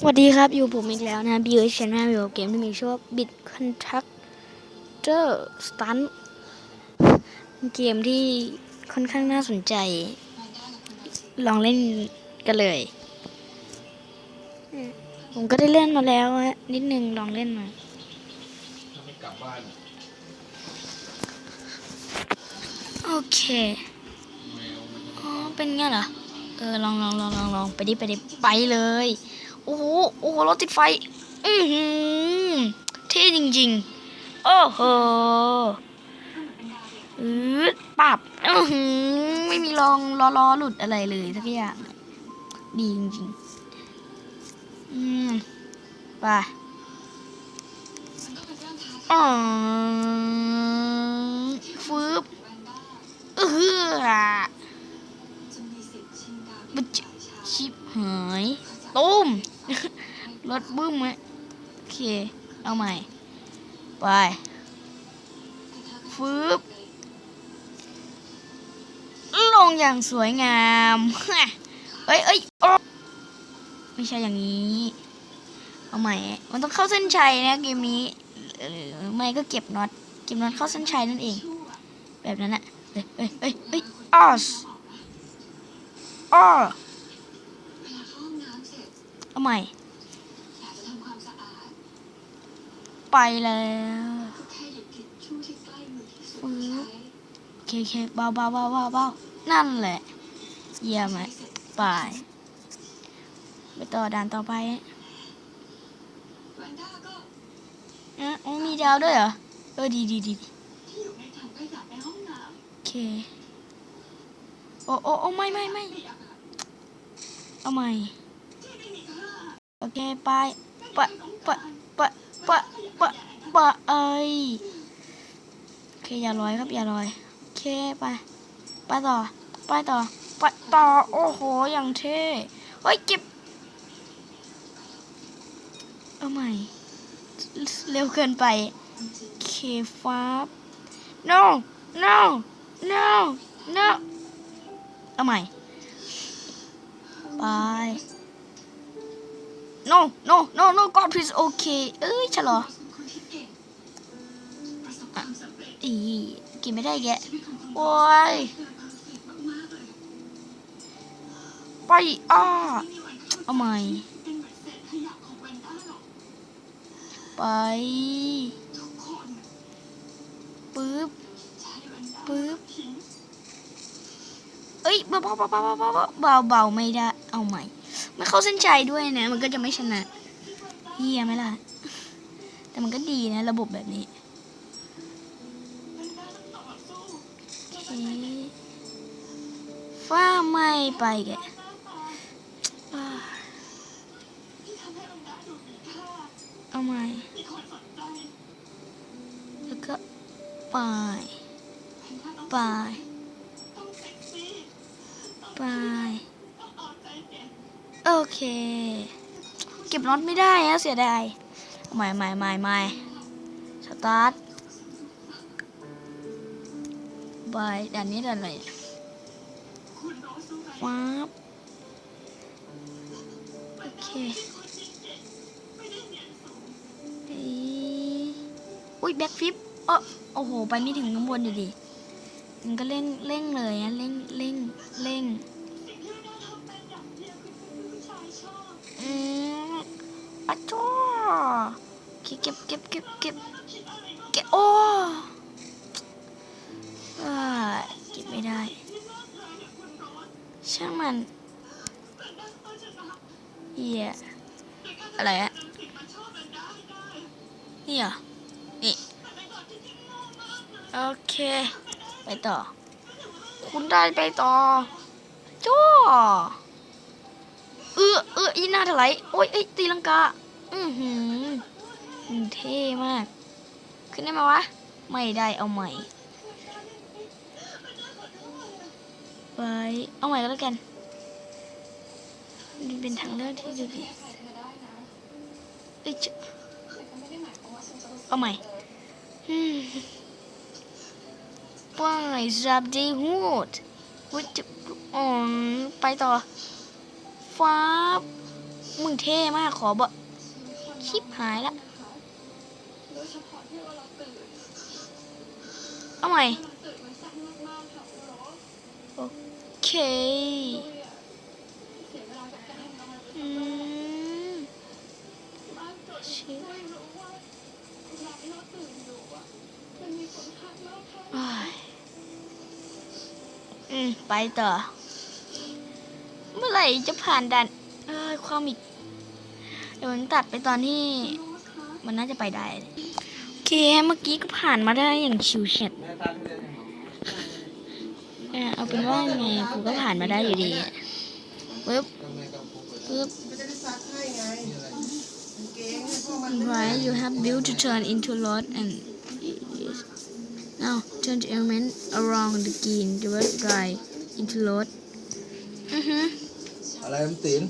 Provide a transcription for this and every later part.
สวัสดีครับ อยู่ผมอีกแล้วนะบิวเอชแนลอยู่กับเกมที่มีชื่อว่าบิดคอนแทคเตอร์สตันเกมที่ค่อนข้างน่าสนใจ ลองเล่นกันเลยอืมผมก็ได้เล่นมาแล้วฮะนิดนึงลองเล่นมาถ้าไม่กลับบ้านโอเคแมวมันจะอ๋อเป็นไงเหรอเออลองลองลองลองลองไปดิไปดิไปเลย โอ้โหโอ้โหรถติดไฟ อือหือเท่จริงๆ โอ้โหอืดปับอือหือไม่มีรองล้อล้อหลุดอะไรเลยสักอย่างดีจริงๆ อืมไปอ๋อ ถบึ้มไหมโอเค เอาใหม่ ไป ฟืบลงอย่างสวยงามเอ้ยเอ้ยโอไม่ใช่อย่างนี้ เอาใหม่ มันต้องเข้าเส้นชัยนะเกมนี้ไม่ก็เก็บน็อต เก็บน็อตเข้าเส้นชัยนั่นเอง แบบนั้นอะเอ้ยเอ้ยเอ้ยเอ้ยออสอ้อเอาใหม่ ไปแล้วโอเคเคเบาเบาเบาเบาเบานั่นแหละ เยี่ยมไปไปต่อด่านต่อไปอะอ๋อมีดาวด้วยเหรอ เออ ดีดีดีโอเค โอ้โอ้โอ้ไม่ไม่ไม่เอาใหม่ โอเค ไปปะปะป ปะปะปะเอ้ยโอเคอย่าลอยครับอย่าลอยโอเคไปไปต่อไปต่อไปต่อโอ้โหอย่างเท่เฮ้ยเก็บเอาใหม่เร็วเกินไปโอเคฟ้าบ no no no no เอาใหม่ ไป no no no no God please okay เอ้ยชะลออีกินไม่ได้แกโอ้ยไปอ้าเอาใหม่ไปปึ๊บปึ๊บเอ้ยเบาเบาเบาเบาเบาเบาไม่ได้เอาใหม่ ไม่เข้าเส้นชัยด้วยนะ มันก็จะไม่ชนะเฮียไหมล่ะ แต่มันก็ดีนะ ระบบแบบนี้ฟ้าไม่ไปแก่เอาใหม่แล้วก็ไปไปไป โอเค เก็บน็อตไม่ได้นะเสียดายใหม่ใหม่ใหม่ใหม่สตาร์ทบายด่านนี้ด่านอะไรว้าบโอเคอุ้ยแบ็คฟิปเออโอ้โห ไปไม่ถึงข้างบนอยู่ดิมันก็เร่งเร่งเลยนะเร่งเร่งเร่ง เคเก็บเก็บเก็บเก็บเก็บโอ้เก็บไม่ได้ ช่างมันเหี้ยอะไรอะนี่เหรอนี่ โอเค ไปต่อ คุณได้ไปต่อจ้าเออเอออีน้าถลายโอ้ยเอ้ยตีลังกา อือหืออืม เท่มาก ขึ้นได้ไหมวะ ไม่ได้เอาใหม่ไปเอาใหม่ก็แล้วกันนี่เป็นทางเลือกที่ดีเอ้ยจะเอาใหม่อืมไปจับดีฮูดวุ้ยจะอ๋อไปต่อ ฟ้า มึงเท่มากขอบอกชิปหายละ ดยเฉพาะที่วลาตื่นเอาใหม่ตื่นมันสั้นมากๆค่ะคุณหรอโอเคเสียเวลากับการทำงานอืมมากจนไม่รู้ว่าเวลาที่เราตื่นอยู่อะมันมีคุณค่ามากแค่ไหน อ้ายอืม ไปต่อ เมื่อไหร่จะผ่านด่านอ้ยความอีก เดี๋ยวมันตัดไปตอนที่ รู้ มันน่าจะไปได้เลยโอเค เมื่อกี้ก็ผ่านมาได้อย่างชิวเฉียดเออเอาเป็นว่าไงกูก็ผ่านมาได้อยู่ดีอะปึ๊บปึ๊บไม่ได้ซักให้ไงกางเกงเนี่ยพวกมัน right you have built to turn into rod and now turn the element around the green the red dry into rod อือฮึอะไรมันติน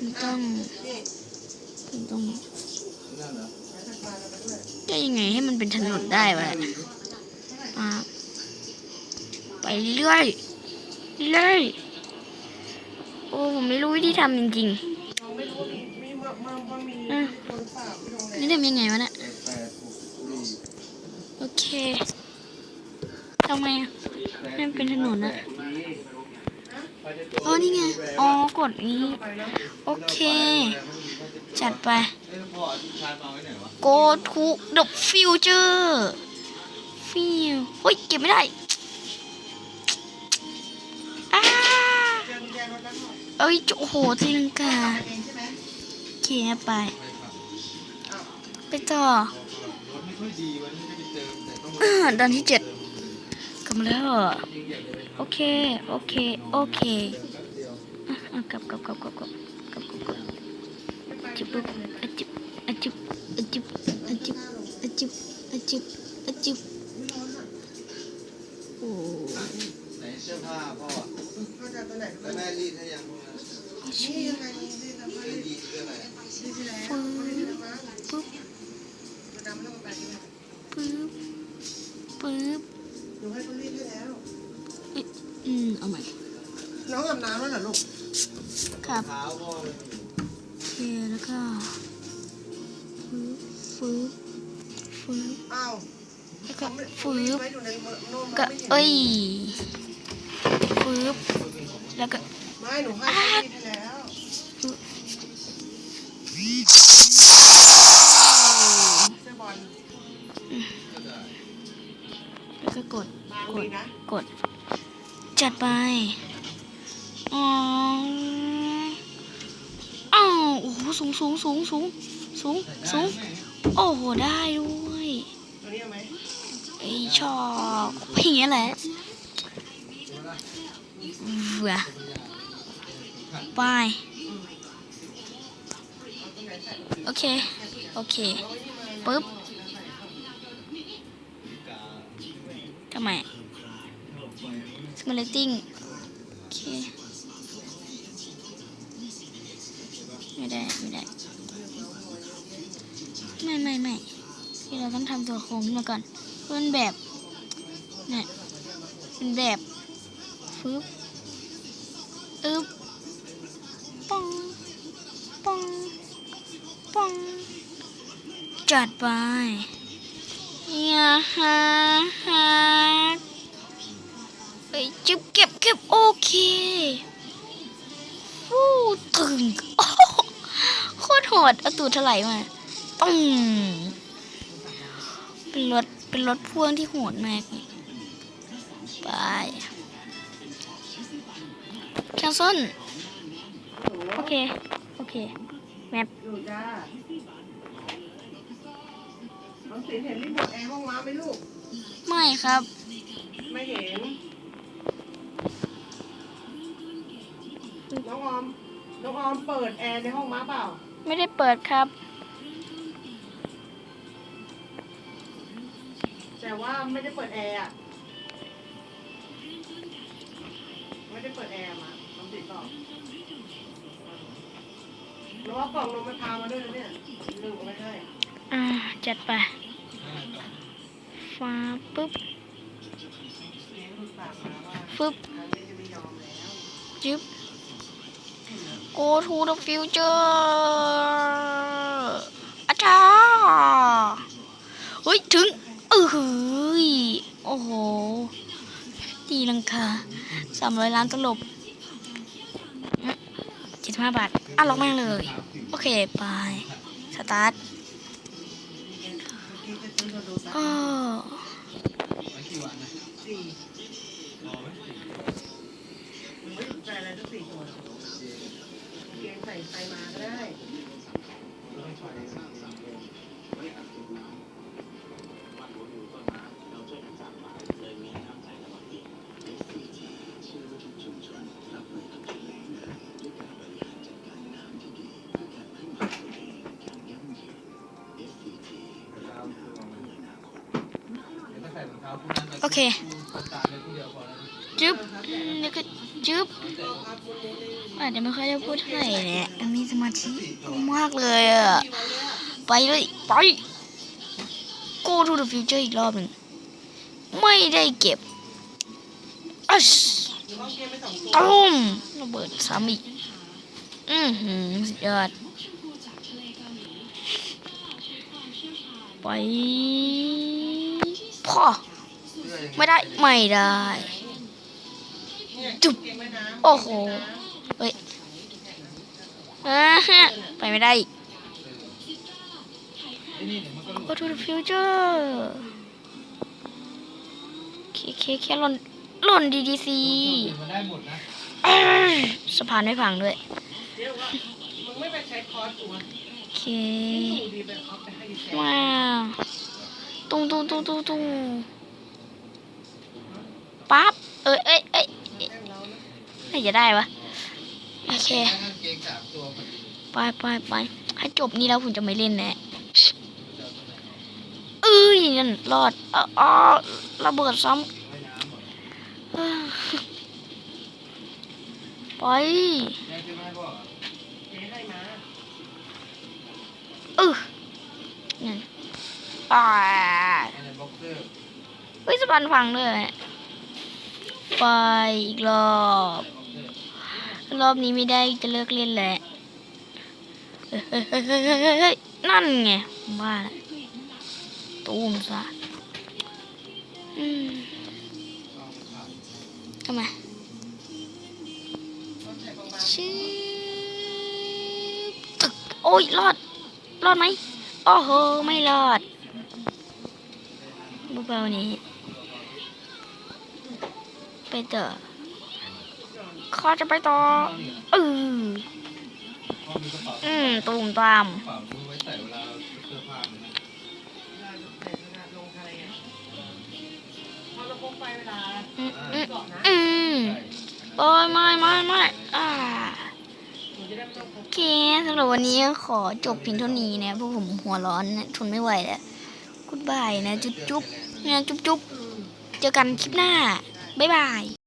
มันต้องนี่มัน ตรงจะยังไงให้มันเป็นถนนได้วะมไปเรื่อยเรื่อยโอ้ผมไม่รู้วิธีทำจริงๆนี่ทำยังไงวะเนี่ยโอเคทำไมอะมันเป็นถนนอะอ๋อนี่ไง อ๋อ กดนี้ โอเค จัดไป go to the future ฟิวเฮ้ยเก็บไม่ได้อ้เอ้ยโอ้โหตีลังกาเขียไป ไปต่อดันที่เจ็ดกลับแล้วโอเค โอเค โอเค กลับกลับกลับกลับ จิบปุ๊บอะจิบอะจิบอะจิบอะจิบอะจิบอะจิบอะจิบไม่ร้อนอะโอ้ไหนเสื้อผ้าพ่อพ่อจะเอาตัวไหนแล้วแม่รีดให้ยังนี่ยังไงนี่รีดแล้วพ่อรีรีดดยีนเสื้ออะไรรีดที่แล้วพ่อรีดที่แล้วมั้งปึ๊บมาดำแล้วมาไปด้วยปึ๊บปึ๊บหนูให้เขารีดให้แล้วอืมเอาใหม่น้องอาบน้ำแล้วเหรอลูกครับ ฟื้บฟื้บอ้าวแล้วก็เขาไม่ฟื้รีดบไว้อยู่ในโน่นก็ไม่เห็นเอ้ยฟื้บแล้วก็ ไม่หนูให้เขารีดให้แล้วเสื้อบอลแล้วก็กด บางกดดีนะกด จัดไป อ๋ออ้าวโอ้โหสูงสูงสูงสูงสูงสูง โอ้โห ได้ด้วยไอชอบอย่างเงี้ยแหละเบื่อไปเอาตัวไหนใส่โอเค โอเคปึ๊บทำไมสมาร์ติ้งโอเค ไม่ได้ ไม่ได้ ไม่ไม่ไม่ที่เราต้องทำตัวโค้งมาก่อนเพื่อนแบบเนี่ยเป็นแบบฟึบอึบปองปองปองจัดไปอย่าหาหาไปจึบเก็บเก็บโอเคฟู้ตึงโคตรโหดเอาตูดเท่าไหร่มา ตึงเป็นรถเป็นรถพ่วงที่โหดมากนี่ไปแคนเซิลโอเค โอเค แมปอยู่จ้าน้องสินเห็นรีโมทแอร์ห้องม้าไหมลูก ไม่ครับ ไม่เห็น น้องออม น้องออมเปิดแอร์ในห้องม้าเปล่า ไม่ได้เปิดครับ แต่ว่าไม่ได้เปิดแอร์อะไม่ได้เปิดแอร์มาน้องสินบอแล้วว่ากล่องนมมะพามาด้วยนะเนี่ยลืมเอาไว้ให้อ่า จัดไป ฟ้าปุ๊บ เลี้ยงลูกฝากมาว่าฟึบ ครั้งนี้จะไม่ยอมแล้ว จึ๊บก go to the future อาจารย์เฮ้ย ถึง เออเฮ้ยโอ้โห ตีลังคาสามร้อยล้านตลบเจ็ดสิบห้าบาท อะล็อกแม่งเลย โอเค ไป สตาร์ทก็ไว้กี่วันนะสี่หวยตกใจอะไรทั้งสี่หัวเกงใส่ไปมาได้ เคคู่ตาเคู่เดียวพอแล้วก็จึ๊บอาจจะไม่ค่อยได้พูดเท่าไหร่แหละมีสมาธิมากเลยอะ ไปเลย ไป go to the future อีกรอบหนึ่ง ไม่ได้เก็บอัชตุ้มระเบิดซ้ำอีก อือหือสุดยอด ไปพอ ไม่ได้ไม่ได้เนี่ยจุ๊บเกงไว้น้ำโอ้โหเฮ้ยอ่าฮะไปไม่ได้อีกไอ้นี่เนี่ยมันก็หลุด Go to the future เคเคแค่หล่นหล่นดีดีซีมันได้หมดนะสะพานไม่พังด้วยเดี๋ยวว่ามึงไม่ไปใช้คอร์สตัวโอเคดูดีไปเอาไปให้แชร์ว้าวตุ้งตุ้งตุ้งตุ้งตุ้ง ปั๊บเอ้ยเอ้ยเอ้ยแม่งเรานะน่าจะได้วะโอเคไปไปไปให้จบนี้แล้วผมจะไม่เล่นแน่เอ้ยนั่นรอดอออระเบิดซ้ำเหรอำเอ้อไปแม่ซื้อมาให้พ่อเหรอเจ๊ให้มาเออนั่นอ่าไอ้ในบ็อกเซอร์เฮ้ยสะพานพังด้วย ไปอีกรอบ รอบนี้ไม่ได้จะเลิกเล่นแหละนั่นไงว่าล้วตูมซะอทำไมชื่อตึกโอ้ยรอด รอดไหมโอ้โห ไม่รอดเบานี้ ต่อข้าจะไปต่อเออพ่อมีกระเป๋าอืมตูมตามกระเป๋านี้ไว้ใส่เวลาเสื้อผ้ามันนะๆเวลาใส่ขนาดลงทะเลอะพอเราพกไปเวลาอืมอืมเกาะนะอืมใช่โอ้ยไม่ไม่ไม่อ่าหนูจะไมองพกโอเคสำหรับวันนี้ขอจบเพียงเท่านี้นะเพราะผมหัวร้อนนะทนไม่ไหวแล้วกุดบายนะ จุ๊บจุ๊บนะจุ๊บจุ๊บเจอกันคลิปหน้า บ๊ายบาย